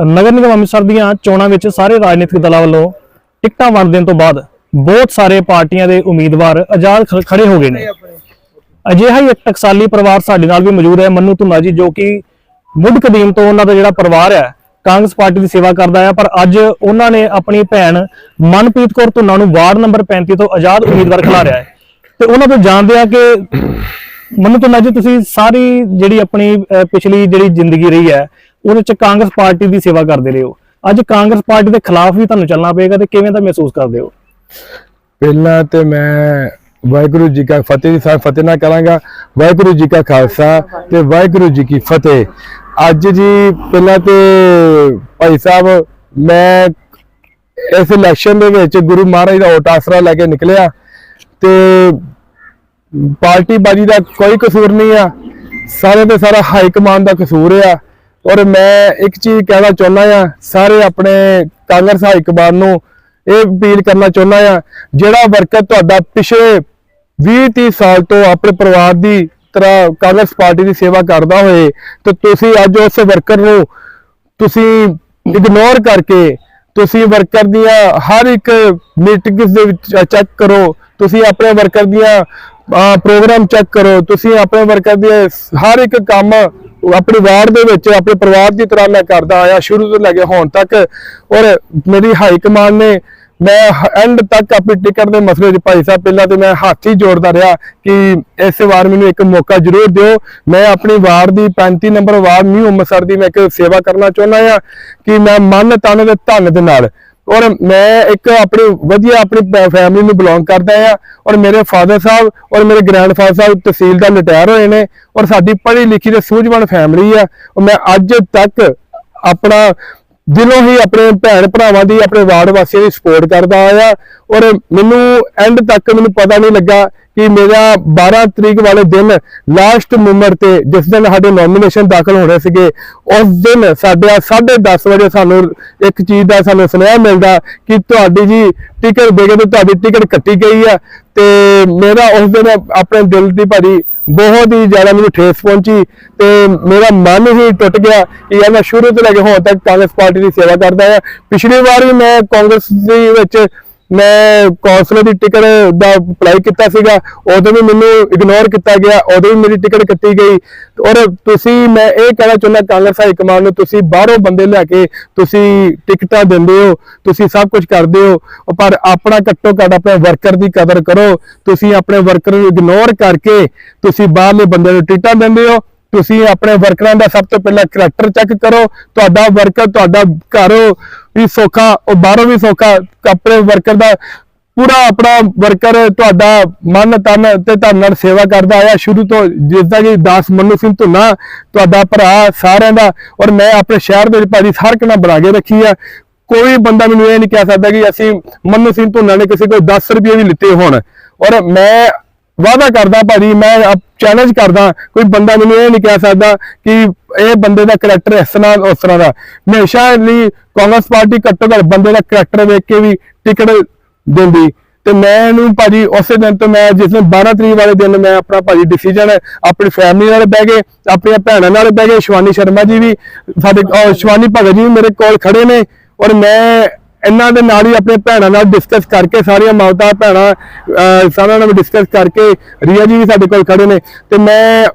ਨਗਰ ਨਿਗਮ ਅੰਮ੍ਰਿਤਸਰ ਦੀਆਂ ਚੋਣਾਂ ਵਿੱਚ ਸਾਰੇ ਰਾਜਨੀਤਿਕ ਦਲਾਂ ਵੱਲੋਂ ਟਿਕਟਾਂ ਵੰਡ ਦੇਣ ਤੋਂ ਬਾਅਦ ਬਹੁਤ ਸਾਰੇ ਪਾਰਟੀਆਂ ਦੇ ਉਮੀਦਵਾਰ ਆਜ਼ਾਦ ਖੜੇ ਹੋ ਗਏ ਨੇ। ਅਜਿਹਾ ਹੀ ਇੱਕ ਟਕਸਾਲੀ ਪਰਿਵਾਰ ਸਾਡੇ ਨਾਲ ਵੀ ਮੌਜੂਦ ਹੈ, ਮੰਨੂ ਧੁੰਨਾ ਜੀ, ਜੋ ਕਿ ਮੁੱਢ ਕਦੀਮ ਤੋਂ ਉਹਨਾਂ ਦਾ ਜਿਹੜਾ ਪਰਿਵਾਰ ਹੈ, ਕਾਂਗਰਸ ਪਾਰਟੀ ਦੀ ਸੇਵਾ ਕਰਦਾ ਹੈ, ਪਰ ਅੱਜ ਉਹਨਾਂ ਨੇ ਆਪਣੀ ਭੈਣ ਮਨਪ੍ਰੀਤ ਕੌਰ ਧੁੰਨਾ ਨੂੰ ਵਾਰਡ ਨੰਬਰ 35 ਤੋਂ ਆਜ਼ਾਦ ਉਮੀਦਵਾਰ ਖਿਲਾਰਿਆ ਹੈ। ਤੇ ਉਹਨਾਂ ਤੋਂ ਜਾਣਦੇ ਆ ਕਿ ਮੰਨੂ ਧੁੰਨਾ ਜੀ, ਤੁਸੀਂ ਸਾਰੀ ਜਿਹੜੀ ਆਪਣੀ ਪਿਛਲੀ ਜਿਹੜੀ ਜ਼ਿੰਦਗੀ ਰਹੀ ਹੈ ਉਹਦੇ ਚ ਕਾਂਗਰਸ ਪਾਰਟੀ ਦੀ ਸੇਵਾ ਕਰਦੇ ਰਹੇ ਹੋ। ਅੱਜ ਕਾਂਗਰਸ ਪਾਰਟੀ ਦੇ ਖਿਲਾਫ ਵੀ ਤੁਹਾਨੂੰ ਚੱਲਣਾ ਪਏਗਾ ਤੇ ਕਿਵੇਂ ਦਾ ਮਹਿਸੂਸ ਕਰਦੇ ਹੋ? ਪਹਿਲਾਂ ਤੇ ਮੈਂ ਵਾਹਿਗੁਰੂ ਜੀ ਕਾ ਫਤਿਹ ਸਾਹਿਬ ਫਤਿਹ ਨਾਲ ਕਰਾਂਗਾ। ਵਾਹਿਗੁਰੂ ਜੀ ਕਾ ਖਾਲਸਾ ਤੇ ਵਾਹਿਗੁਰੂ ਜੀ ਕੀ ਫਤਿਹ। ਅੱਜ ਜੀ ਪਹਿਲਾਂ ਤੇ ਭਾਈ ਸਾਹਿਬ, ਮੈਂ ਇਸ ਇਲੈਕਸ਼ਨ ਦੇ ਵਿੱਚ ਗੁਰੂ ਮਹਾਰਾਜ ਦਾ ਓਟ ਆਸਰਾ ਲੈ ਕੇ ਨਿਕਲਿਆ ਤੇ ਪਾਰਟੀ ਬਾਜੀ ਦਾ ਕੋਈ ਕਸੂਰ ਨਹੀਂ ਆ। ਸਾਰੇ ਤੇ ਸਾਰਾ ਹਾਈ ਕਮਾਂਡ ਦਾ ਕਸੂਰ ਆ। ਔਰ ਮੈਂ ਇੱਕ ਚੀਜ਼ ਕਹਿਣਾ ਚਾਹੁੰਦਾ ਆ ਸਾਰੇ ਆਪਣੇ ਕਾਂਗਰਸ ਹਾਈ ਕਮਾਂਡ ਨੂੰ ਇਹ ਅਪੀਲ ਕਰਨਾ ਚਾਹੁੰਦਾ ਆ ਜਿਹੜਾ ਵਰਕਰ ਤੁਹਾਡਾ ਪਿਛਲੇ 20 30 ਸਾਲ ਤੋਂ ਆਪਣੇ ਪਰਿਵਾਰ ਦੀ ਤਰ੍ਹਾਂ ਕਾਂਗਰਸ ਪਾਰਟੀ ਦੀ ਸੇਵਾ ਕਰਦਾ ਹੋਏ ਤੇ ਤੁਸੀਂ ਅੱਜ ਉਸ ਵਰਕਰ ਨੂੰ ਤੁਸੀਂ ਇਗਨੋਰ ਕਰਕੇ ਤੁਸੀਂ ਵਰਕਰ ਦੀਆਂ ਹਰ ਇੱਕ ਮੀਟਿੰਗਸ ਦੇ ਵਿੱਚ ਚੈੱਕ ਕਰੋ, ਤੁਸੀਂ ਆਪਣੇ ਵਰਕਰ ਦੀਆਂ ਪ੍ਰੋਗਰਾਮ ਚੈੱਕ ਕਰੋ, ਤੁਸੀਂ ਆਪਣੇ ਵਰਕਰ ਦੇ ਹਰ ਇੱਕ ਕੰਮ ਆਪਣੇ ਵਾਰਡ ਦੇ ਵਿੱਚ ਆਪਣੇ ਪਰਿਵਾਰ ਦੀ ਤਰ੍ਹਾਂ ਮੈਂ ਕਰਦਾ ਆਇਆ, ਸ਼ੁਰੂ ਤੋਂ ਲੈ ਕੇ ਹੁਣ ਤੱਕ। ਔਰ ਮੇਰੀ ਹਾਈ ਕਮਾਂਡ ਨੇ ਮੈਂ ਐਂਡ ਤੱਕ ਆਪਣੀ ਟਿਕਟ ਦੇ ਮਸਲੇ 'ਚ ਭਾਈ ਸਾਹਿਬ ਪਹਿਲਾਂ ਤੇ ਮੈਂ ਹੱਥ ਹੀ ਜੋੜਦਾ ਰਿਹਾ ਕਿ ਇਸ ਵਾਰ ਮੈਨੂੰ ਇੱਕ ਮੌਕਾ ਜ਼ਰੂਰ ਦਿਓ। ਮੈਂ ਆਪਣੀ ਵਾਰਡ ਦੀ 35 ਨੰਬਰ ਵਾਰਡ ਨਿਊ ਅੰਮ੍ਰਿਤਸਰ ਦੀ ਮੈਂ ਇੱਕ ਸੇਵਾ ਕਰਨਾ ਚਾਹੁੰਦਾ ਆ ਕਿ ਮੈਂ ਮਨ ਤਨ ਤੇ ਧਨ ਦੇ ਨਾਲ ਔਰ ਮੈਂ ਇੱਕ ਆਪਣੀ ਵਧੀਆ ਆਪਣੀ ਫੈਮਿਲੀ ਨੂੰ ਬਿਲੋਂਗ ਕਰਦਾ ਆ ਔਰ ਮੇਰੇ ਫਾਦਰ ਸਾਹਿਬ ਔਰ ਮੇਰੇ ਗ੍ਰੈਂਡਫਾਦਰ ਸਾਹਿਬ ਤਹਿਸੀਲਦਾਰ ਰਿਟਾਇਰ ਹੋਏ ਨੇ ਔਰ ਸਾਡੀ ਪੜ੍ਹੀ ਲਿਖੀ ਤੇ ਸੂਝਵਾਨ ਫੈਮਿਲੀ ਆ। ਔਰ ਮੈਂ ਅੱਜ ਤੱਕ ਆਪਣਾ ਦਿਲੋਂ ਹੀ ਆਪਣੇ ਭੈਣ ਭਰਾਵਾਂ ਦੀ, ਆਪਣੇ ਵਾਰਡ ਵਾਸੀਆਂ ਦੀ ਸਪੋਰਟ ਕਰਦਾ ਆਇਆ। ਔਰ ਮੈਨੂੰ ਐਂਡ ਤੱਕ ਮੈਨੂੰ ਪਤਾ ਨਹੀਂ ਲੱਗਾ ਕਿ ਮੇਰਾ 12 ਤਰੀਕ ਵਾਲੇ ਦਿਨ ਲਾਸਟ ਮੂਮੈਂਟ ਤੇ ਜਿਸ ਦਿਨ ਸਾਡੇ ਨੋਮੀਨੇਸ਼ਨ ਦਾਖਲ ਹੋਣੇ ਸੀਗੇ, ਉਸ ਦਿਨ ਸਾਡੇ 10:30 ਵਜੇ ਸਾਨੂੰ ਇੱਕ ਚੀਜ਼ ਦਾ ਸਾਨੂੰ ਸੁਨੇਹਾ ਮਿਲਦਾ ਕਿ ਤੁਹਾਡੀ ਜੀ ਟਿਕਟ ਦੇ ਕੇ ਤੇ ਤੁਹਾਡੀ ਟਿਕਟ ਕੱਟੀ ਗਈ ਆ ਤੇ ਮੇਰਾ ਉਸ ਦਿਨ ਆਪਣੇ ਦਿਲ ਦੀ ਭਾਰੀ ਬਹੁਤ ਹੀ ਜ਼ਿਆਦਾ ਮੈਨੂੰ ਠੇਸ ਪਹੁੰਚੀ ਤੇ ਮੇਰਾ ਮਨ ਹੀ ਟੁੱਟ ਗਿਆ ਕਿ ਯਾਰ ਮੈਂ ਸ਼ੁਰੂ ਤੋਂ ਲੈ ਕੇ ਹੁਣ ਤੱਕ ਕਾਂਗਰਸ ਪਾਰਟੀ ਦੀ ਸੇਵਾ ਕਰਦਾ ਹਾਂ ਪਿਛਲੀ ਵਾਰ ਵੀ ਮੈਂ ਕਾਂਗਰਸ ਦੇ ਵਿੱਚ ਮੈਂ ਕੌਂਸਲਰ ਦੀ ਟਿਕਟ ਦਾ ਅਪਲਾਈ ਕੀਤਾ ਸੀਗਾ ਉਦੋਂ ਵੀ ਮੈਨੂੰ ਇਗਨੋਰ ਕੀਤਾ ਗਿਆ ਉਦੋਂ ਵੀ ਮੇਰੀ ਟਿਕਟ ਕੱਟੀ ਗਈ। ਔਰ ਤੁਸੀਂ, ਮੈਂ ਇਹ ਕਹਿਣਾ ਚਾਹੁੰਦਾ ਕਾਂਗਰਸ ਹਾਈ ਕਮਾਂਡ ਨੂੰ, ਤੁਸੀਂ ਬਾਹਰੋਂ ਬੰਦੇ ਲੈ ਕੇ ਤੁਸੀਂ ਟਿਕਟਾਂ ਦਿੰਦੇ ਹੋ, ਤੁਸੀਂ ਸਭ ਕੁਝ ਕਰਦੇ ਹੋ, ਪਰ ਆਪਣਾ ਘੱਟੋ ਘੱਟ ਆਪਣੇ ਵਰਕਰ ਦੀ ਕਦਰ ਕਰੋ। ਤੁਸੀਂ ਆਪਣੇ ਵਰਕਰ ਨੂੰ ਇਗਨੋਰ ਕਰਕੇ ਤੁਸੀਂ ਬਾਹਰਲੇ ਬੰਦੇ ਨੂੰ ਟਿਕਟਾਂ ਦਿੰਦੇ ਹੋ। ਤੁਸੀਂ ਆਪਣੇ ਵਰਕਰਾਂ ਦਾ ਸਭ ਤੋਂ ਪਹਿਲਾਂ ਕਰੈਕਟਰ ਚੈੱਕ ਕਰੋ। ਤੁਹਾਡਾ ਵਰਕਰ ਤੁਹਾਡਾ ਘਰ ਵੀ ਸੌਖਾ, ਉਹ ਬਾਹਰੋਂ ਵੀ ਸੌਖਾ, ਆਪਣੇ ਵਰਕਰ ਦਾ ਪੂਰਾ ਆਪਣਾ ਵਰਕਰ ਤੁਹਾਡਾ ਮਨ, ਤਨ ਤੇ ਧਨ ਨਾਲ ਸੇਵਾ ਕਰਦਾ ਆਇਆ ਸ਼ੁਰੂ ਤੋਂ, ਜਿਸ ਦਾ ਜੀ ਦਾਸ ਮੰਨੂ ਸਿੰਘ ਧੁੰਨਾ, ਤੁਹਾਡਾ ਭਰਾ ਸਾਰਿਆਂ ਦਾ, ਔਰ ਮੈਂ ਆਪਣੇ ਸ਼ਹਿਰ ਦੇ ਵਿੱਚ ਭਾਜੀ ਹਰ ਇੱਕ ਬਣਾ ਕੇ ਰੱਖੀ ਆ। ਕੋਈ ਬੰਦਾ ਮੈਨੂੰ ਇਹ ਨਹੀਂ ਕਹਿ ਸਕਦਾ ਕਿ ਅਸੀਂ ਮੰਨੂ ਸਿੰਘ ਧੁੰਨਾ ਨੇ ਕਿਸੇ ਕੋਲ 10 ਰੁਪਏ ਵੀ ਲਿੱਤੇ ਹੋਣ। ਔਰ ਮੈਂ ਵਾਅਦਾ ਕਰਦਾ ਭਾਜੀ, ਮੈਂ ਚੈਲੰਜ ਕਰਦਾ, ਕੋਈ ਬੰਦਾ ਮੈਨੂੰ ਇਹ ਨਹੀਂ ਕਹਿ ਸਕਦਾ ਕਿ ਇਹ ਬੰਦੇ ਦਾ ਕਰੈਕਟਰ ਇਸ ਤਰ੍ਹਾਂ, ਉਸ ਤਰ੍ਹਾਂ ਦਾ। ਹਮੇਸ਼ਾ ਲਈ ਕਾਂਗਰਸ ਪਾਰਟੀ ਘੱਟੋ ਘੱਟ ਬੰਦੇ ਦਾ ਕਰੈਕਟਰ ਵੇਖ ਕੇ ਵੀ ਟਿਕਟ ਦਿੰਦੀ। ਤੇ ਮੈਂ ਇਹਨੂੰ ਭਾਜੀ, ਉਸੇ ਦਿਨ ਤੋਂ ਮੈਂ, ਜਿਸ ਦਿਨ 12 ਤਰੀਕ ਵਾਲੇ ਦਿਨ ਮੈਂ ਆਪਣਾ ਭਾਜੀ ਡਿਸੀਜਨ ਆਪਣੀ ਫੈਮਿਲੀ ਨਾਲ ਬਹਿ ਕੇ, ਆਪਣੀਆਂ ਭੈਣਾਂ ਨਾਲ ਬਹਿ ਕੇ, ਸ਼ਵਾਨੀ ਸ਼ਰਮਾ ਜੀ ਵੀ ਸਾਡੇ ਸ਼ਵਾਨੀ ਭਗਤ ਜੀ ਵੀ ਮੇਰੇ ਕੋਲ ਖੜੇ ਨੇ ਔਰ ਮੈਂ ਇਹਨਾਂ ਦੇ ਨਾਲ ਹੀ ਆਪਣੇ ਭੈਣਾਂ ਨਾਲ ਡਿਸਕਸ ਕਰਕੇ ਸਾਰੀਆਂ ਮਾਤਾ ਭੈਣਾਂ ਸਾਰਿਆਂ ਨਾਲ ਡਿਸਕਸ ਕਰਕੇ ਰੀਆ ਜੀ ਵੀ ਸਾਡੇ ਕੋਲ ਖੜੇ ਨੇ ਤੇ ਮੈਂ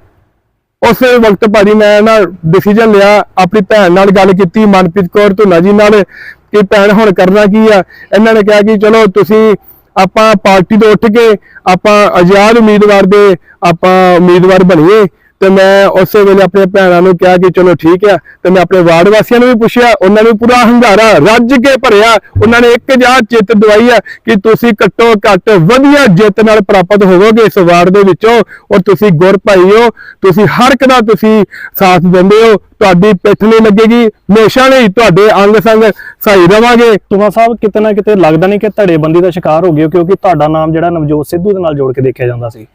ਉਸ ਵਕਤ ਭਾਜੀ ਮੈਂ ਨਾ ਡਿਸੀਜਨ ਲਿਆ, ਆਪਣੀ ਭੈਣ ਨਾਲ ਗੱਲ ਕੀਤੀ, ਮਨਪ੍ਰੀਤ ਕੌਰ ਧੁੰਨਾ ਜੀ ਨਾਲ ਕਿ ਭੈਣ ਹੁਣ ਕਰਨਾ ਕੀ ਆ? ਇਹਨਾਂ ਨੇ ਕਿਹਾ ਕਿ ਚਲੋ ਤੁਸੀਂ ਆਪਾਂ ਪਾਰਟੀ ਤੋਂ ਉੱਠ ਕੇ ਆਪਾਂ ਆਜ਼ਾਦ ਉਮੀਦਵਾਰ ਦੇ ਆਪਾਂ ਉਮੀਦਵਾਰ ਬਣੀਏ ਤੇ ਮੈਂ ਉਸੇ ਵੇਲੇ ਆਪਣੇ ਭੈਣਾਂ ਨੂੰ ਕਿਹਾ ਕਿ ਚਲੋ ਠੀਕ ਆ, ਤੇ ਮੈਂ ਆਪਣੇ ਵਾਰਡ ਵਾਸੀਆਂ ਨੂੰ ਵੀ ਪੁੱਛਿਆ, ਉਹਨਾਂ ਨੇ ਪੂਰਾ ਹੰਗਾਰਾ ਰੱਜ ਕੇ ਭਰਿਆ। ਉਹਨਾਂ ਨੇ ਇੱਕ ਜਾਂ ਚਿੱਤ ਦਵਾਈ ਆ ਕਿ ਤੁਸੀਂ ਘੱਟੋ ਘੱਟ ਵਧੀਆ ਜਿੱਤ ਨਾਲ ਪ੍ਰਾਪਤ ਹੋਵੋਗੇ ਇਸ ਵਾਰਡ ਦੇ ਵਿੱਚੋਂ, ਔਰ ਤੁਸੀਂ ਗੁਰ ਭਾਈ ਹੋ, ਤੁਸੀਂ ਹਰ ਇੱਕ ਦਾ ਤੁਸੀਂ ਸਾਥ ਦਿੰਦੇ ਹੋ, ਤੁਹਾਡੀ ਪਿੱਠ ਨਹੀਂ ਲੱਗੇਗੀ, ਹਮੇਸ਼ਾ ਲਈ ਤੁਹਾਡੇ ਅੰਗ ਸੰਗ ਸਹੀ ਰਵਾਂਗੇ। ਤੁਮਾ ਸਾਹਿਬ, ਕਿਤੇ ਨਾ ਕਿਤੇ ਲੱਗਦਾ ਨਹੀਂ ਕਿ ਧੜੇਬੰਦੀ ਦਾ ਸ਼ਿਕਾਰ ਹੋ ਗਏ ਕਿਉਂਕਿ ਤੁਹਾਡਾ ਨਾਮ ਜਿਹੜਾ ਨਵਜੋਤ ਸਿੱਧੂ ਦੇ ਨਾਲ ਜੋੜ ਕੇ ਦੇਖਿਆ ਜਾਂਦਾ ਸੀ।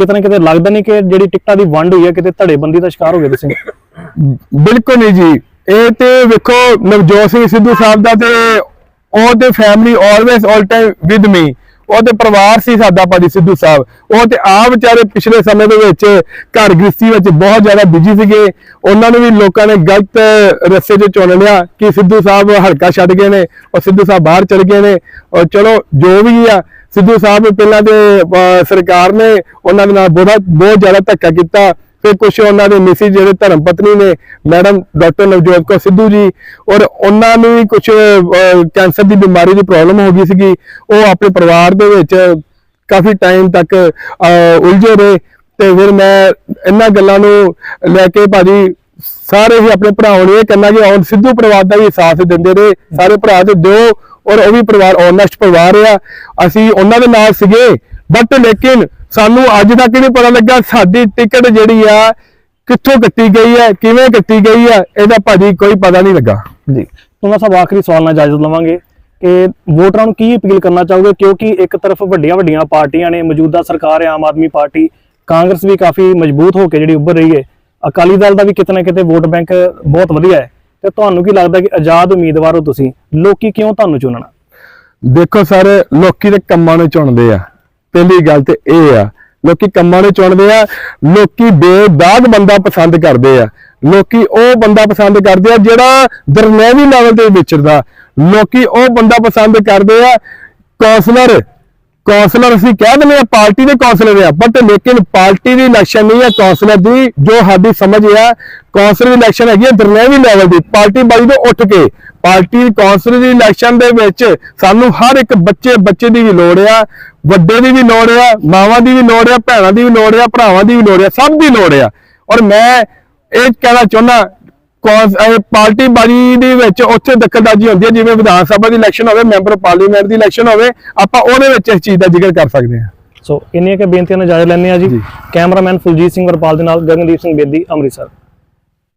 ਕਿਤੇ ਨਾ ਕਿਤੇ ਲੱਗਦਾ ਨਹੀਂ ਕਿ ਜਿਹੜੀ ਟਿਕਟਾਂ ਦੀ ਵੰਡ ਹੋਈ ਹੈ, ਕਿਤੇ ਧੜੇਬੰਦੀ ਦਾ ਸ਼ਿਕਾਰ ਹੋ ਗਏ ਤੁਸੀਂ। ਬਿਲਕੁਲ ਨਹੀਂ ਜੀ। ਇਹ ਤੇ ਵੇਖੋ, ਨਵਜੋਤ ਸਿੰਘ ਸਿੱਧੂ ਸਾਹਿਬ ਦਾ ਤੇ ਉਹ ਤੇ family always all time with me ਉਹ ਤੇ ਪਰਿਵਾਰ ਸੀ ਸਾਡਾ ਭਾਜੀ ਸਿੱਧੂ ਸਾਹਿਬ। ਉਹ ਤੇ ਆ ਵਿਚਾਰੇ ਪਿਛਲੇ ਸਮੇਂ ਦੇ ਵਿੱਚ ਘਰ ਗ੍ਰਸਤੀ ਵਿੱਚ ਬਹੁਤ ਜ਼ਿਆਦਾ ਬਿਜ਼ੀ ਸੀਗੇ। ਉਹਨਾਂ ਨੂੰ ਵੀ ਲੋਕਾਂ ਨੇ ਗਲਤ ਰਸਤੇ 'ਚ ਚੁਣ ਲਿਆ ਕਿ ਸਿੱਧੂ ਸਾਹਿਬ ਹਲਕਾ ਛੱਡ ਗਏ ਨੇ ਔਰ ਸਿੱਧੂ ਸਾਹਿਬ ਬਾਹਰ ਚਲੇ ਗਏ ਨੇ। ਔਰ ਚਲੋ, ਜੋ ਵੀ ਆ ਸਿੱਧੂ ਸਾਹਿਬ ਪਹਿਲਾਂ ਤੇ ਸਰਕਾਰ ਨੇ ਉਹਨਾਂ ਦੇ ਨਾਲ ਬਹੁਤ ਬਹੁਤ ਜ਼ਿਆਦਾ ਧੱਕਾ ਕੀਤਾ। ਫਿਰ ਕੁਝ ਉਹਨਾਂ ਦੇ ਮਿਸਿਸ ਜਿਹੜੇ ਧਰਮ ਪਤਨੀ ਨੇ, ਮੈਡਮ ਡਾਕਟਰ ਨਵਜੋਤ ਕੌਰ ਸਿੱਧੂ ਜੀ, ਔਰ ਉਹਨਾਂ ਨੂੰ ਵੀ ਕੁਝ ਕੈਂਸਰ ਦੀ ਬਿਮਾਰੀ ਦੀ ਪ੍ਰੋਬਲਮ ਹੋ ਗਈ ਸੀਗੀ। ਉਹ ਆਪਣੇ ਪਰਿਵਾਰ ਦੇ ਵਿੱਚ ਕਾਫੀ ਟਾਈਮ ਤੱਕ ਉਲਝੇ ਰਹੇ। ਤੇ ਫਿਰ ਮੈਂ ਇਹਨਾਂ ਗੱਲਾਂ ਨੂੰ ਲੈ ਕੇ ਭਾਜੀ ਸਾਰੇ ਹੀ ਆਪਣੇ ਭਰਾਵਾਂ ਨੂੰ ਇਹ ਕਹਿੰਦਾ ਕਿ ਹੁਣ ਸਿੱਧੂ ਪਰਿਵਾਰ ਦਾ ਵੀ ਸਾਥ ਦਿੰਦੇ ਰਹੇ। ਸਾਰੇ ਭਰਾ ਤੇ ਦਿਓ ਔਰ ਉਹ ਵੀ ਪਰਿਵਾਰ ਓਨੈਸਟ ਪਰਿਵਾਰ ਆ। ਅਸੀਂ ਉਹਨਾਂ ਦੇ ਨਾਲ ਸੀਗੇ। ਬਟ ਲੇਕਿਨ ਸਾਨੂੰ ਅੱਜ ਤੱਕ ਨਹੀਂ ਪਤਾ ਲੱਗਾ ਸਾਡੀ ਟਿਕਟ ਜਿਹੜੀ ਆ ਕਿੱਥੋਂ ਕੱਟੀ ਗਈ ਹੈ, ਕਿਵੇਂ ਕੱਟੀ ਗਈ ਹੈ, ਇਹਦਾ ਭਾਜੀ ਕੋਈ ਪਤਾ ਨਹੀਂ ਲੱਗਾ। ਜੀ। ਤੁਹਾਨੂੰ ਸਭ ਆਖਰੀ ਸਵਾਲ ਨਾਲ ਇਜਾਜ਼ਤ ਲਵਾਂਗੇ ਕਿ ਵੋਟਰਾਂ ਨੂੰ ਕੀ ਅਪੀਲ ਕਰਨਾ ਚਾਹੋਗੇ? ਕਿਉਂਕਿ ਇੱਕ ਤਰਫ ਵੱਡੀਆਂ ਵੱਡੀਆਂ ਪਾਰਟੀਆਂ ਨੇ, ਮੌਜੂਦਾ ਸਰਕਾਰ ਆਮ ਆਦਮੀ ਪਾਰਟੀ, ਕਾਂਗਰਸ ਵੀ ਕਾਫੀ ਮਜ਼ਬੂਤ ਹੋ ਕੇ ਜਿਹੜੀ ਉੱਭਰ ਰਹੀ ਹੈ। ਅਕਾਲੀ ਦਲ ਦਾ ਵੀ ਕਿਤੇ ਨਾ ਕਿਤੇ ਵੋਟ ਬੈਂਕ ਬਹੁਤ ਵਧੀਆ ਹੈ। ਤੇ ਤੁਹਾਨੂੰ ਕੀ ਲੱਗਦਾ ਕਿ ਆਜ਼ਾਦ ਉਮੀਦਵਾਰ ਹੋ ਤੁਸੀਂ? ਲੋਕੀ ਕਿਉਂ ਤੁਹਾਨੂੰ ਚੁਣਨਾ? ਦੇਖੋ ਸਰ, ਲੋਕੀ ਤੇ ਕੰਮਾਂ ਨੂੰ ਚੁਣਦੇ ਆ। ਪਹਿਲੀ ਗੱਲ ਤੇ ਇਹ ਆ, ਲੋਕੀ ਕੰਮਾਂ ਨੂੰ ਚੁਣਦੇ ਆ, ਲੋਕੀ ਬੇਦਾਗ ਬੰਦਾ ਪਸੰਦ ਕਰਦੇ ਆ। ਲੋਕੀ ਉਹ ਬੰਦਾ ਪਸੰਦ ਕਰਦੇ ਆ ਜਿਹੜਾ ਦਰਮਿਆਨੀ ਲੈਵਲ ਤੇ ਵਿਚਰਦਾ। ਲੋਕੀ ਉਹ ਬੰਦਾ ਪਸੰਦ ਕਰਦੇ ਆ, ਕੌਂਸਲਰ ਕੌਂਸਲਰ ਅਸੀਂ ਕਹਿ ਦਿੰਦੇ ਆ ਪਾਰਟੀ ਦੇ ਕੌਂਸਲਰ ਆ ਬਟ ਲੇਕਿਨ ਪਾਰਟੀ ਦੀ ਇਲੈਕਸ਼ਨ ਨਹੀਂ ਹੈ ਕੌਂਸਲਰ ਦੀ, ਜੋ ਸਾਡੀ ਸਮਝ ਆ ਕੌਂਸਲਰ ਦੀ ਇਲੈਕਸ਼ਨ ਹੈਗੀ ਹੈ ਦਰਮਿਆਨੀ ਲੈਵਲ ਦੀ, ਪਾਰਟੀ ਬਾਜੀ ਤੋਂ ਉੱਠ ਕੇ, ਪਾਰਟੀ ਕੌਂਸਲਰ ਦੀ ਇਲੈਕਸ਼ਨ ਦੇ ਵਿੱਚ ਸਾਨੂੰ ਹਰ ਇੱਕ ਬੱਚੇ ਬੱਚੇ ਦੀ ਵੀ ਲੋੜ ਆ, ਵੱਡੇ ਦੀ ਵੀ ਲੋੜ ਆ, ਮਾਵਾਂ ਦੀ ਵੀ ਲੋੜ ਆ, ਭੈਣਾਂ ਦੀ ਵੀ ਲੋੜ ਆ, ਭਰਾਵਾਂ ਦੀ ਵੀ ਲੋੜ ਆ, ਸਭ ਦੀ ਲੋੜ ਆ। ਔਰ ਮੈਂ ਇਹ ਕਹਿਣਾ ਚਾਹੁੰਦਾ ਪਾਰਟੀ ਬਾਜੀ ਦੇ ਵਿੱਚ ਉੱਥੇ ਦਖਲਅੰਦਾਜ਼ੀ ਹੁੰਦੀ ਹੈ ਜਿਵੇਂ ਵਿਧਾਨ ਸਭਾ ਦੀ ਇਲੈਕਸ਼ਨ ਹੋਵੇ ਮੈਂਬਰ ਪਾਰਲੀਮੈਂਟ ਦੀ ਇਲੈਕਸ਼ਨ ਹੋਵੇ ਆਪਾਂ ਉਹਦੇ ਵਿੱਚ ਇਸ ਚੀਜ਼ ਦਾ ਜ਼ਿਕਰ ਕਰ ਸਕਦੇ ਹਾਂ। ਸੋ ਇੰਨੀਆਂ ਕਿ ਬੇਨਤੀਆਂ ਨਾਲ ਇਜਾਜ਼ਤ ਲੈਂਦੇ ਆ ਜੀ। ਜੀ। ਕੈਮਰਾਮੈਨ ਫੁਲਜੀਤ ਸਿੰਘ ਵਰਪਾਲ ਦੇ ਨਾਲ ਗਗਨਦੀਪ ਸਿੰਘ ਬੇਦੀ ਅੰਮ੍ਰਿਤਸਰ।